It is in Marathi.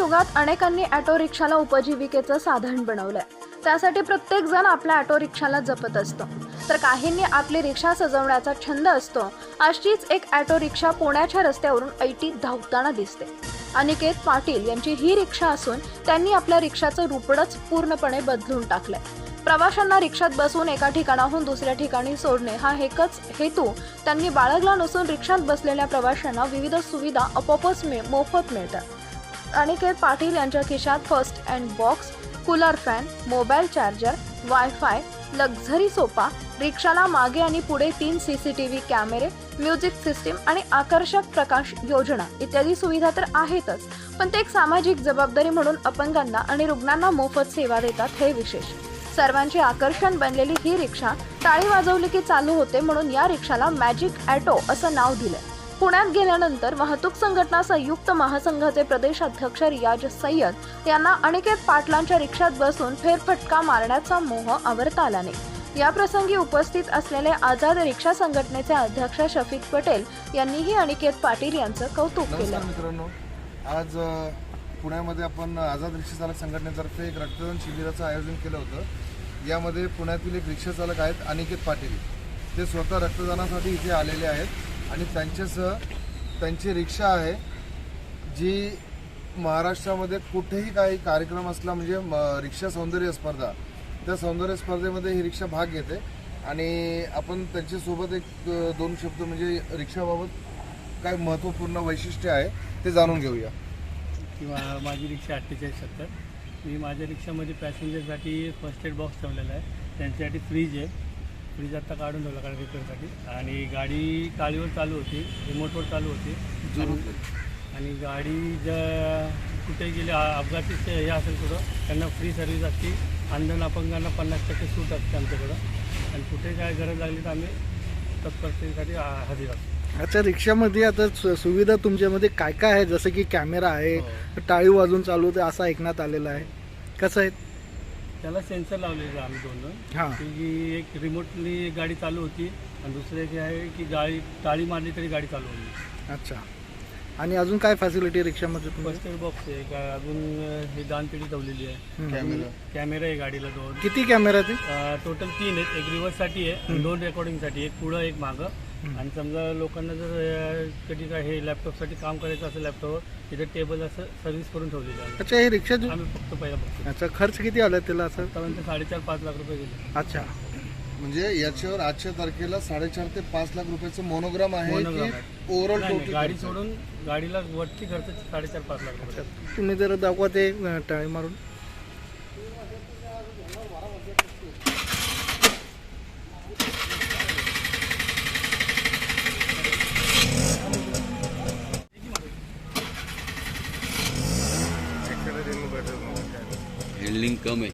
युगात अनेकांनी ऑटो रिक्षाला उपजीविकेचं साधन बनवलंय. त्यासाठी प्रत्येक जण आपल्या ऑटो रिक्षाला जपत असतो. तर काहींनी आपली रिक्षा सजवण्याचा छंद असतो अशीच एक ऑटो रिक्षा पुण्याच्या रस्त्यावरून ऐटी धावताना दिसते. अनिकेत पाटील यांची ही रिक्षा असून त्यांनी आपल्या रिक्षाचं रूपडच पूर्णपणे बदलून टाकलंय. प्रवाशांना रिक्षात बसून एका ठिकाणाहून दुसऱ्या ठिकाणी सोडणे हा एकच हेतू. त्यांनी बाळगला नसून रिक्षात बसलेल्या प्रवाशांना विविध सुविधा आपोआपच मोफत मिळतात. अनिकेत पाटील यांच्या खिशात first aid box cooler fan mobile charger wifi luxury sofa रिक्षाला मागे आणि पुढे तीन सी सी टी व्ही कॅमेरे म्युझिक सिस्टीम आणि आकर्षक प्रकाश योजना इत्यादी सुविधा तर आहेतच. पण ते एक सामाजिक जबाबदारी म्हणून अपंगांना आणि रुग्णांना मोफत सेवा देतात हे विशेष. सर्वांचे आकर्षण बनलेली ही रिक्षा टाळी वाजवली की चालू होते म्हणून या रिक्षाला मॅजिक ॲटो असं नाव दिलं पुण्यात गेल्यानंतर वाहतूक संघटना संयुक्त महासंघाचे प्रदेश अध्यक्ष रियाज सय्यद यांना अनिकेत पाटलांच्या रिक्षात बसून फेरफटका मारण्याचा मोह आवरता आला नाही. या प्रसंगी उपस्थित असलेले आझाद रिक्षा संघटनेचे अध्यक्ष शफीक पटेल यांनीही अनिकेत पाटील यांचं कौतुक केलं. मित्रांनो. आज पुण्यामध्ये आपण आझाद रिक्षा चालक संघटनेतर्फे एक रक्तदान शिबिराचं आयोजन केलं होतं. यामध्ये पुण्यातील एक रिक्षा चालक आहेत अनिकेत पाटील. ते स्वतः रक्तदानासाठी इथे आलेले आहेत. आणि त्यांच्यासह त्यांची रिक्षा आहे जी महाराष्ट्रामध्ये कुठेही काही कार्यक्रम असला म्हणजे म, रिक्षा सौंदर्य स्पर्धा त्या सौंदर्य स्पर्धेमध्ये ही रिक्षा भाग घेते. आणि आपण त्यांच्यासोबत एक दोन शब्द म्हणजे रिक्षाबाबत काय महत्त्वपूर्ण वैशिष्ट्य आहे ते जाणून घेऊया. किंवा माझी रिक्षा अठ्ठेचाळीस सत्तर. मी माझ्या रिक्षामध्ये पॅसेंजरसाठी फर्स्ट एड बॉक्स ठेवलेला आहे. त्यांच्यासाठी फ्रीज आहे. फ्रीज आत्ता काढून ठेवला कारण रिपेअरसाठी आणि गाडी काळीवर चालू होती रिमोटवर चालू होती. आणि- आणि गाडी जर कुठे गेली अपघाती हे असेल कुठं त्यांना फ्री सर्व्हिस असते. अंधन अपंगांना पन्नास टक्के सूट असते आमच्याकडं. आणि कुठे काय गरज लागली तर आम्ही तत्परतेसाठी हा- हजर असतो. अच्छा रिक्षामध्ये आता सु- सुविधा तुमच्यामध्ये काय काय आहे? जसं की कॅमेरा आहे हो. टाळी वाजून चालू होते असं ऐकण्यात आलेलं आहे. कसं आहे? त्याला सेन्सर लावलेलं आहे आम्ही दोन हां. की एक रिमोटली गाडी चालू होती आणि दुसरं एक आहे की गाडी टाळी मारली तरी गाडी चालू होईल अच्छा. आणि अजून काय फॅसिलिटी रिक्षामध्ये तुमच्या फर्स्ट एड बॉक्स आहे का अजून अं, हे दानपेटी ठेवलेली आहे. हम्म. कॅमेरा. कॅमेरा आहे गाडीला दोन. किती कॅमेरा ते? टोटल तीन आहेत. एक रिव्हर्ससाठी आहे आणि दोन रेकॉर्डिंगसाठी एक पुढं एक मागं. आणि समजा लोकांना जर कधी काय हे लॅपटॉपसाठी काम करायचं असेल लॅपटॉपवर तिथे टेबल असं सर्व्हिस करून ठेवलेलं आहे. अच्छा हे रिक्षा जो- आम्ही फक्त पहिला बघतो. अच्छा खर्च किती आला त्याला असं? आतापर्यंत साडेचार पाच लाख रुपये गेले. अच्छा. म्हणजे याच्यावर आजच्या तारखेला साडेचार ते पाच लाख रुपयाचं मोनोग्राम आहे Monogram की आहे. ओव्हरऑल नाही, नाही, टोटल गाडी सोडून गाडीला वरती खर्च साडेचार पाच लाख रुपये. तुम्ही जरा दाखवा ते टाळी मारून. Building come. आहे